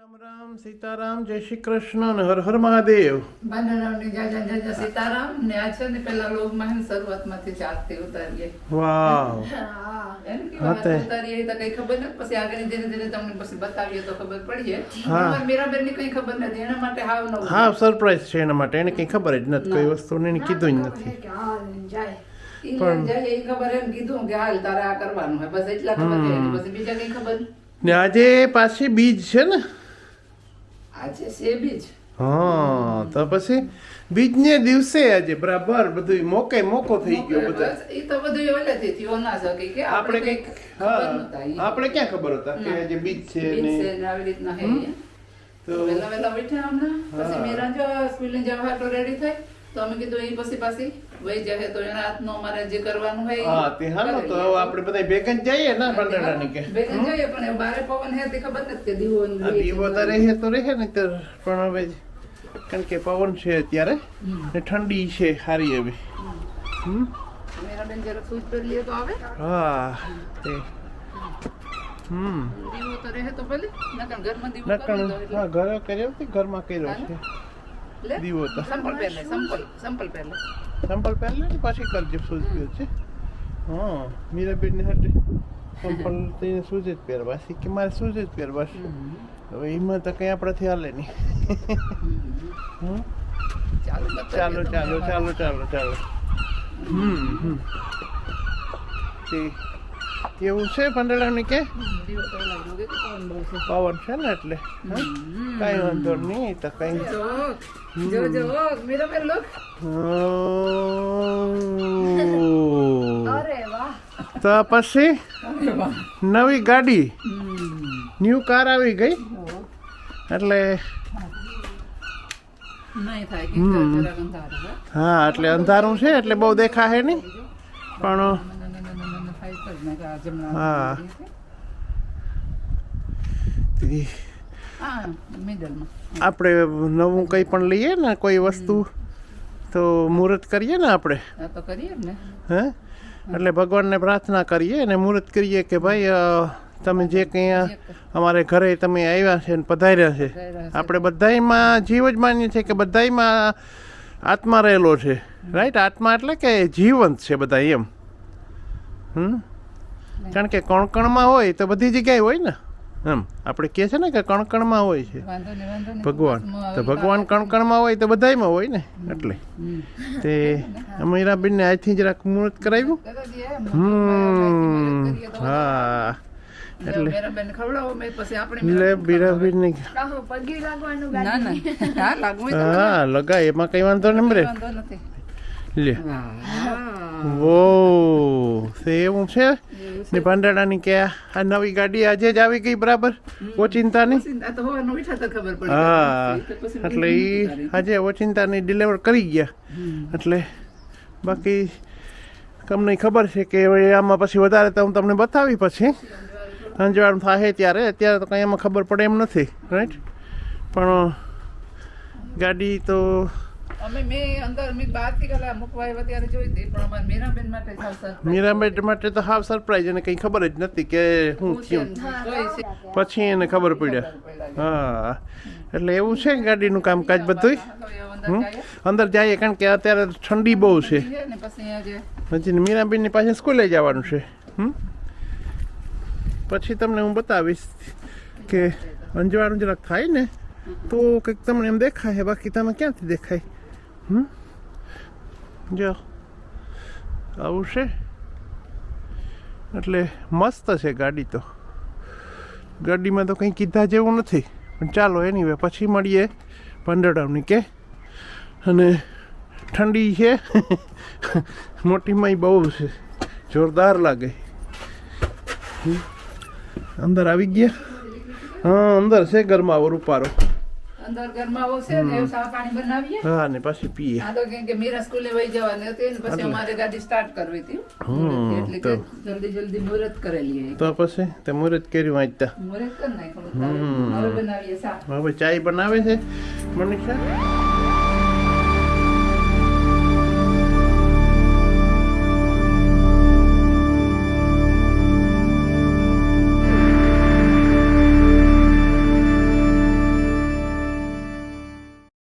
રામ રામ સીતારામ જય શ્રી કૃષ્ણ અને હર હર મહાદેવ. બાંધણાની જય જય જય જય સીતારામ. ને આ છે ને પેલા લોક મહેન શરૂઆતમાંથી જ આરતી ઉતારીએ. વાવ. એમ કે વાત ઉતારીએ તો કઈ ખબર નથી. પછી આગળ ધીરે ધીરે તમને પછી બતાવીએ તો ખબર પડીએ. હા. મીરાબેનની કઈ ખબર નથી. એના માટે હાવ હા સરપ્રાઈઝ છે એના માટે. એને કઈ ખબર જ નથી. કોઈ વસ્તુને એને કીધું જ નથી. જાય. એ ખબર એમ કીધું કે હાલ તારે આ કરવાનું હોય બસ એટલા ખબર છે પછી બીજા કઈ ખબર? ને આજે પાછી બીજ છે ને? આજે છે બીજ હા તો પછી બીજને દિવસે આજે બરાબર બધું મોકે મોકો થઈ ગયો બધા. એ તો બધું ઓલેથી થયો ના શકે કે આપણે કંઈક કઈ હા. આપણે ક્યાં ખબર હતા કે આજે બીજ છે ને? આવી રીતના હે તો વેલા વેલા બેઠા હમણાં પછી મેરા જો સ્કૂલે જવા તો રેડી થઈ. તો અમે કીધું એ પછી પાછી વહી જાય તો એના હાથનું અમારે જે કરવાનું હોય હા તે તો. આપણે બધા ભેગા જઈએ ને ભંડારાની કે? ભેગા જઈએ પણ બારે પવન હે તે ખબર નથી કે દીવો ને આ ઈ દીવો છે. તો રહે તો રહે ને તો પણ હવે કારણ કે પવન છે અત્યારે ને ઠંડી છે સારી હવે હમ? મીરાબેન સૂઝ કરી લઈએ તો આવે. હા તે. હમ. દીવો તો રહે તો ભલે. ઘરમાં દીવો નકણ હા ઘરે કર્યો તે ઘરમાં કર્યો છે. દીવો તો. સંપલ પહેર લે સંપલ સંપલ પહેર લે. સંપલ પહેલે ને પછી કરજો સૂઝ પહેર છે. હા મીરાબેન ને હાટે સંપલ તેને સૂઝ જ પહેરવા. છે કે મારે સૂઝ જ પહેરવા છે. હવે એમાં તો કંઈ આપણાથી હાલે નહીં. ચાલો ચાલો ચાલો ચાલો ચાલો ચાલો. હમ હમ. તે એવું છે પંડળાની કે? પવન છે ને એટલે? કાંઈ વાંધો નહીં તો કંઈ તો પછી નવી ગાડી ન્યુ કાર આવી ગઈ. એટલે. હા એટલે અંધારું છે એટલે બહુ દેખાશે નહીં. પણ હા. આપણે નવું કંઈ પણ લઈએ ને કોઈ વસ્તુ તો મુહૂર્ત કરીએ ને આપણે? તો કરીએ ને. હે? એટલે ભગવાનને પ્રાર્થના કરીએ અને મુહૂર્ત કરીએ કે ભાઈ તમે જે કંઈ અમારે ઘરે તમે આવ્યા છે ને પધાર્યા છે. આપણે બધાયમાં જીવ જ માનીએ છીએ કે બધાયમાં આત્મા રહેલો છે. રાઈટ આત્મા એટલે કે જીવંત છે બધા એમ. હમ? કારણ કે કણકણમાં હોય તો બધી જગ્યાએ હોય ને. એમ. આપણે કહે છે ને કે કણકણમાં હોય છે. ભગવાન. તો ભગવાન કણકણમાં હોય તો બધાયમાં હોય ને એટલે. તે અમીરાબેનને આજથી જરાક મુહૂર્ત કરાવ્યું. હમ. હા. એટલે. મીરાબેનને ખવડાવો મેં પછી આપણે લે બીરાબેનની ના ના હા લગાય એમાં કઈ વાંધો નહીં રે વાંધો નથી. લે. વો એવું છે ને પાંદડાની કે આ નવી ગાડી આજે જ આવી ગઈ બરાબર ઓચિંતાની હા એટલે એ આજે ઓચિંતાની ડિલિવર કરી ગયા એટલે બાકી તમને ખબર છે કે આમાં પછી વધારે તો હું તમને બતાવી પછી અંજવાળું થાય ત્યારે અત્યારે તો કંઈ એમાં ખબર પડે એમ નથી રાઈટ પણ ગાડી તો અમે મેં અંદર મેં બહારથી ગયેલા મૂકવા આવ્યા ત્યારે જોઈ હતી પણ અમારા મીરાબેન માટે ખાસ સરપ્રાઈઝ. મીરાબેન માટે તો હાવ સરપ્રાઈઝ એને કંઈ ખબર જ નથી કે શું હું થયું. પછી એને ખબર પડ્યા. હા. એટલે એવું છે ગાડીનું કામકાજ બધું અંદર હમ? જાય. અંદર જઈએ કારણ કે અત્યારે ઠંડી બહુ છે. હજી મીરાબેનની પાસે સ્કૂલે જવાનું છે. હમ? પછી તમને હું બતાવીશ કે અંજવાનું જરાક થાય ને તો કંઈક તમને એમ દેખાય બાકી તમે ક્યાંથી દેખાય? હમ? જો. આવું છે? એટલે મસ્ત છે ગાડી તો. ગાડીમાં તો કંઈ કીધા જેવું નથી. પણ ચાલો એની વે પછી મળીએ પંદરડાવની કે? અને ઠંડી છે. મોટીમાં બહુ છે. જોરદાર લાગે. અંદર આવી ગયા? હા, અંદર છે ગરમાવો રૂપારો અંદર ગરમાવો છે ને એવું પાણી બનાવીએ. હા ને પછી પીએ. આ તો કેમ કે મીરા સ્કૂલે વહી જવાની હતી ને પછી અમારે ગાડી સ્ટાર્ટ કરવી હતી. એટલે કે જલ્દી જલ્દી મુહૂર્ત કરેલી તો પછી તે મુહૂર્ત કર્યું વાંચતા મુહૂર્ત કરી નાખ્યું. બનાવીએ સા હવે ચાય બનાવે છે મનીષા?